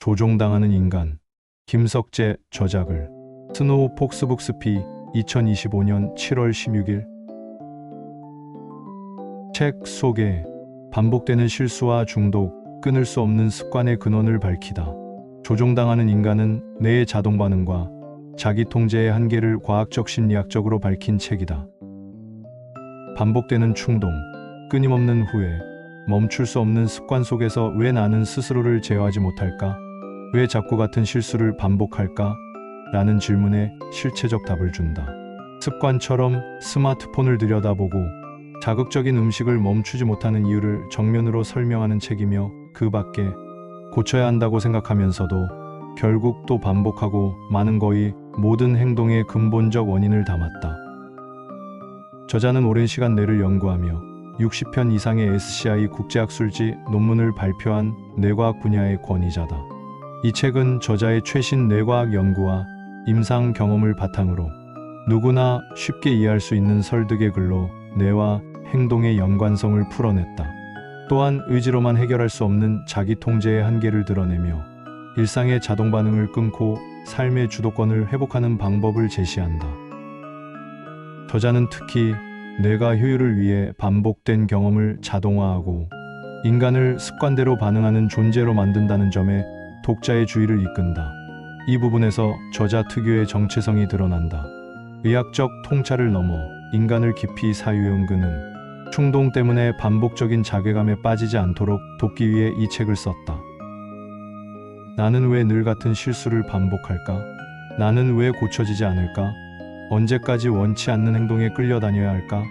조종당하는 인간 김석재 저작을 스노우 폭스북스피 2025년 7월 16일 책 소개 반복되는 실수와 중독 끊을 수 없는 습관의 근원을 밝히다 조종당하는 인간은 뇌의 자동 반응과 자기 통제의 한계를 과학적 심리학적으로 밝힌 책이다. 반복되는 충동, 끊임없는 후회, 멈출 수 없는 습관 속에서 왜 나는 스스로를 제어하지 못할까? 왜 자꾸 같은 실수를 반복할까? 라는 질문에 실체적 답을 준다. 습관처럼 스마트폰을 들여다보고 자극적인 음식을 멈추지 못하는 이유를 정면으로 설명하는 책이며 그 밖에 고쳐야 한다고 생각하면서도 결국 또 반복하고 많은 거의 모든 행동의 근본적 원인을 담았다. 저자는 오랜 시간 뇌를 연구하며 60편 이상의 SCI 국제학술지 논문을 발표한 뇌과학 분야의 권위자다. 이 책은 저자의 최신 뇌과학 연구와 임상 경험을 바탕으로 누구나 쉽게 이해할 수 있는 설득의 글로 뇌와 행동의 연관성을 풀어냈다. 또한 의지로만 해결할 수 없는 자기 통제의 한계를 드러내며 일상의 자동 반응을 끊고 삶의 주도권을 회복하는 방법을 제시한다. 저자는 특히 뇌가 효율을 위해 반복된 경험을 자동화하고 인간을 습관대로 반응하는 존재로 만든다는 점에 독자의 주의를 이끈다. 이 부분에서 저자 특유의 정체성이 드러난다. 의학적 통찰을 넘어 인간을 깊이 사유해온 그는 충동 때문에 반복적인 자괴감에 빠지지 않도록 돕기 위해 이 책을 썼다. 나는 왜 늘 같은 실수를 반복할까? 나는 왜 고쳐지지 않을까? 언제까지 원치 않는 행동에 끌려다녀야 할까?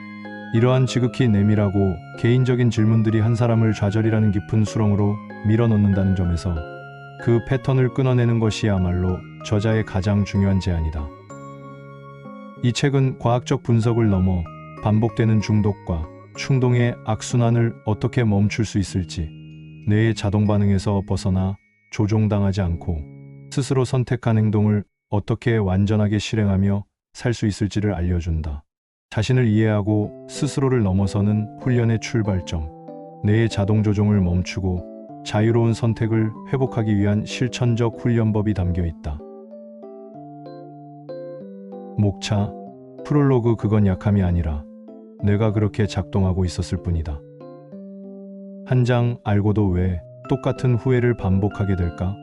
이러한 지극히 내밀하고 개인적인 질문들이 한 사람을 좌절이라는 깊은 수렁으로 밀어넣는다는 점에서 그 패턴을 끊어내는 것이야말로 저자의 가장 중요한 제안이다. 이 책은 과학적 분석을 넘어 반복되는 중독과 충동의 악순환을 어떻게 멈출 수 있을지, 뇌의 자동 반응에서 벗어나 조종당하지 않고 스스로 선택한 행동을 어떻게 완전하게 실행하며 살 수 있을지를 알려준다. 자신을 이해하고 스스로를 넘어서는 훈련의 출발점, 뇌의 자동 조종을 멈추고 자유로운 선택을 회복하기 위한 실천적 훈련법이 담겨 있다. 목차, 프롤로그 그건 약함이 아니라 내가 그렇게 작동하고 있었을 뿐이다. 한 장 알고도 왜 똑같은 후회를 반복하게 될까?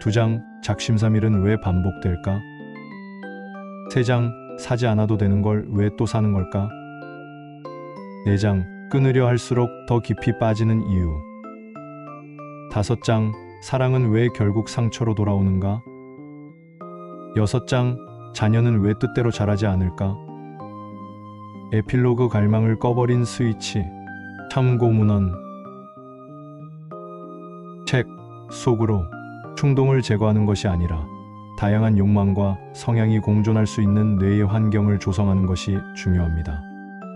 두 장 작심삼일은 왜 반복될까? 세 장 사지 않아도 되는 걸 왜 또 사는 걸까? 네 장 끊으려 할수록 더 깊이 빠지는 이유. 다섯 장 사랑은 왜 결국 상처로 돌아오는가? 여섯 장 자녀는 왜 뜻대로 자라지 않을까? 에필로그 갈망을 꺼버린 스위치. 참고문헌. 책 속으로 충동을 제거하는 것이 아니라 다양한 욕망과 성향이 공존할 수 있는 뇌의 환경을 조성하는 것이 중요합니다.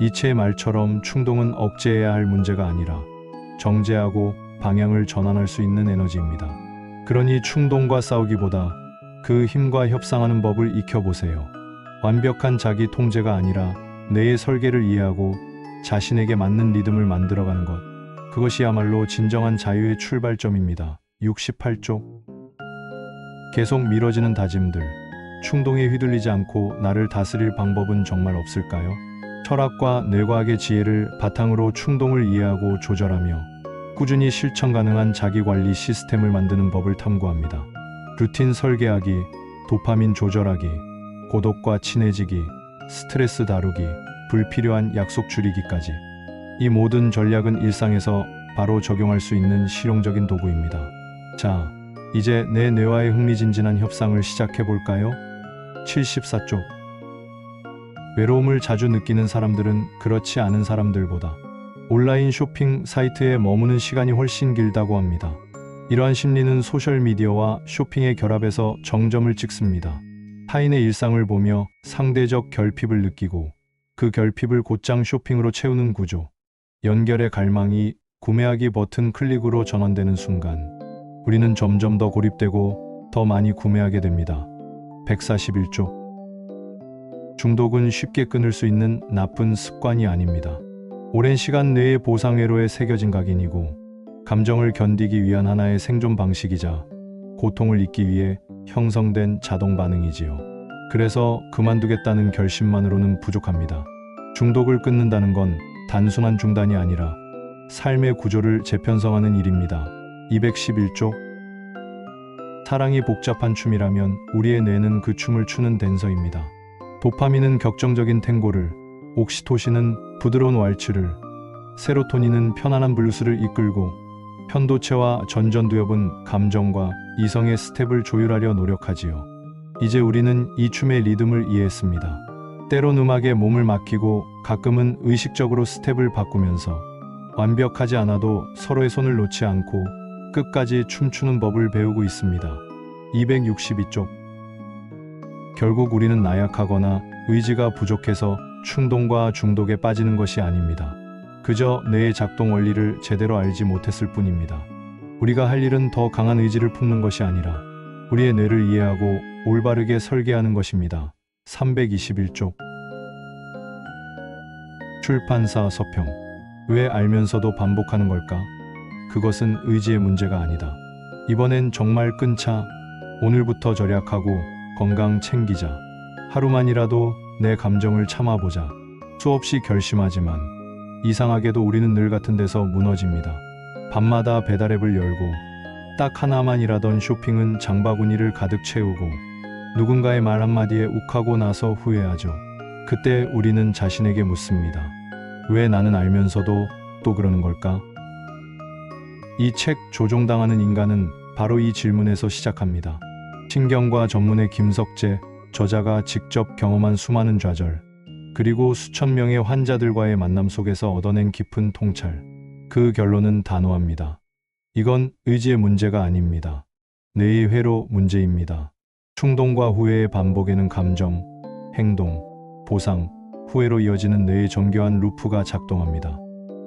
이체의 말처럼 충동은 억제해야 할 문제가 아니라 정제하고 방향을 전환할 수 있는 에너지입니다. 그러니 충동과 싸우기보다 그 힘과 협상하는 법을 익혀보세요. 완벽한 자기 통제가 아니라 뇌의 설계를 이해하고 자신에게 맞는 리듬을 만들어가는 것. 그것이야말로 진정한 자유의 출발점입니다. 68쪽. 계속 미뤄지는 다짐들. 충동에 휘둘리지 않고 나를 다스릴 방법은 정말 없을까요? 철학과 뇌과학의 지혜를 바탕으로 충동을 이해하고 조절하며 꾸준히 실천 가능한 자기 관리 시스템을 만드는 법을 탐구합니다. 루틴 설계하기, 도파민 조절하기, 고독과 친해지기, 스트레스 다루기, 불필요한 약속 줄이기까지. 이 모든 전략은 일상에서 바로 적용할 수 있는 실용적인 도구입니다. 자, 이제 내 뇌와의 흥미진진한 협상을 시작해 볼까요? 74쪽. 외로움을 자주 느끼는 사람들은 그렇지 않은 사람들보다 온라인 쇼핑 사이트에 머무는 시간이 훨씬 길다고 합니다. 이러한 심리는 소셜미디어와 쇼핑의 결합에서 정점을 찍습니다. 타인의 일상을 보며 상대적 결핍을 느끼고 그 결핍을 곧장 쇼핑으로 채우는 구조. 연결의 갈망이 구매하기 버튼 클릭으로 전환되는 순간 우리는 점점 더 고립되고 더 많이 구매하게 됩니다. 141쪽. 중독은 쉽게 끊을 수 있는 나쁜 습관이 아닙니다. 오랜 시간 뇌의 보상회로에 새겨진 각인이고 감정을 견디기 위한 하나의 생존 방식이자 고통을 잊기 위해 형성된 자동 반응이지요. 그래서 그만두겠다는 결심만으로는 부족합니다. 중독을 끊는다는 건 단순한 중단이 아니라 삶의 구조를 재편성하는 일입니다. 211쪽 사랑이 복잡한 춤이라면 우리의 뇌는 그 춤을 추는 댄서입니다. 도파민은 격정적인 탱고를, 옥시토신은 부드러운 왈츠를, 세로토닌은 편안한 블루스를 이끌고 편도체와 전전두엽은 감정과 이성의 스텝을 조율하려 노력하지요. 이제 우리는 이 춤의 리듬을 이해했습니다. 때론 음악에 몸을 맡기고 가끔은 의식적으로 스텝을 바꾸면서 완벽하지 않아도 서로의 손을 놓지 않고 끝까지 춤추는 법을 배우고 있습니다. 262쪽 결국 우리는 나약하거나 의지가 부족해서 충동과 중독에 빠지는 것이 아닙니다. 그저 뇌의 작동 원리를 제대로 알지 못했을 뿐입니다. 우리가 할 일은 더 강한 의지를 품는 것이 아니라 우리의 뇌를 이해하고 올바르게 설계하는 것입니다. 321쪽 출판사 서평 왜 알면서도 반복하는 걸까? 그것은 의지의 문제가 아니다. 이번엔 정말 끊자. 오늘부터 절약하고 건강 챙기자. 하루만이라도 내 감정을 참아보자. 수없이 결심하지만 이상하게도 우리는 늘 같은 데서 무너집니다. 밤마다 배달앱을 열고 딱 하나만이라던 쇼핑은 장바구니를 가득 채우고 누군가의 말 한마디에 욱하고 나서 후회하죠. 그때 우리는 자신에게 묻습니다. 왜 나는 알면서도 또 그러는 걸까? 이 책 조종당하는 인간은 바로 이 질문에서 시작합니다. 신경과 전문의 김석재 저자가 직접 경험한 수많은 좌절, 그리고 수천 명의 환자들과의 만남 속에서 얻어낸 깊은 통찰. 그 결론은 단호합니다. 이건 의지의 문제가 아닙니다. 뇌의 회로 문제입니다. 충동과 후회의 반복에는 감정, 행동, 보상, 후회로 이어지는 뇌의 정교한 루프가 작동합니다.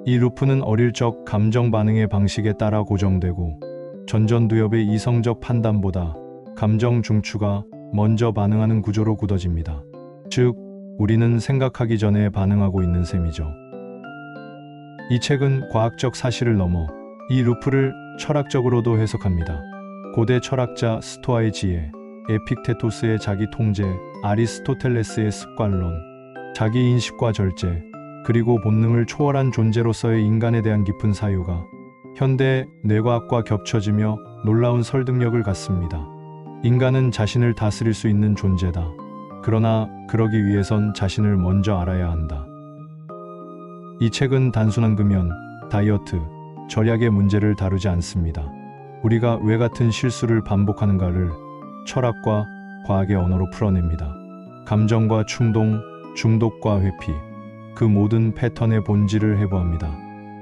이 루프는 어릴 적 감정 반응의 방식에 따라 고정되고 전전두엽의 이성적 판단보다 감정 중추가 먼저 반응하는 구조로 굳어집니다. 즉, 우리는 생각하기 전에 반응하고 있는 셈이죠. 이 책은 과학적 사실을 넘어 이 루프를 철학적으로도 해석합니다. 고대 철학자 스토아의 지혜, 에픽테토스의 자기 통제, 아리스토텔레스의 습관론, 자기 인식과 절제, 그리고 본능을 초월한 존재로서의 인간에 대한 깊은 사유가 현대 뇌과학과 겹쳐지며 놀라운 설득력을 갖습니다. 인간은 자신을 다스릴 수 있는 존재다. 그러나 그러기 위해선 자신을 먼저 알아야 한다. 이 책은 단순한 금연, 다이어트, 절약의 문제를 다루지 않습니다. 우리가 왜 같은 실수를 반복하는가를 철학과 과학의 언어로 풀어냅니다. 감정과 충동, 중독과 회피, 그 모든 패턴의 본질을 해부합니다.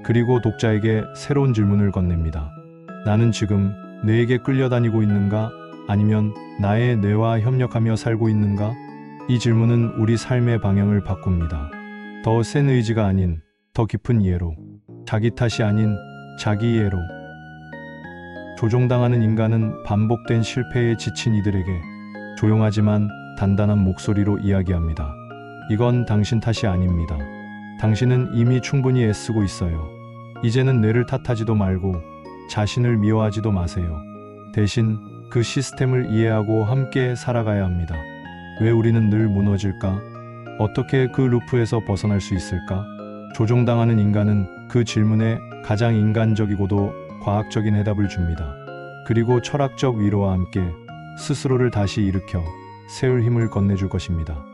그리고 독자에게 새로운 질문을 건넵니다. 나는 지금 뇌에게 끌려다니고 있는가? 아니면 나의 뇌와 협력하며 살고 있는가? 이 질문은 우리 삶의 방향을 바꿉니다. 더 센 의지가 아닌 더 깊은 이해로, 자기 탓이 아닌 자기 이해로. 조종당하는 인간은 반복된 실패에 지친 이들에게 조용하지만 단단한 목소리로 이야기합니다. 이건 당신 탓이 아닙니다. 당신은 이미 충분히 애쓰고 있어요. 이제는 뇌를 탓하지도 말고 자신을 미워하지도 마세요. 대신 그 시스템을 이해하고 함께 살아가야 합니다. 왜 우리는 늘 무너질까? 어떻게 그 루프에서 벗어날 수 있을까? 조종당하는 인간은 그 질문에 가장 인간적이고도 과학적인 해답을 줍니다. 그리고 철학적 위로와 함께 스스로를 다시 일으켜 세울 힘을 건네줄 것입니다.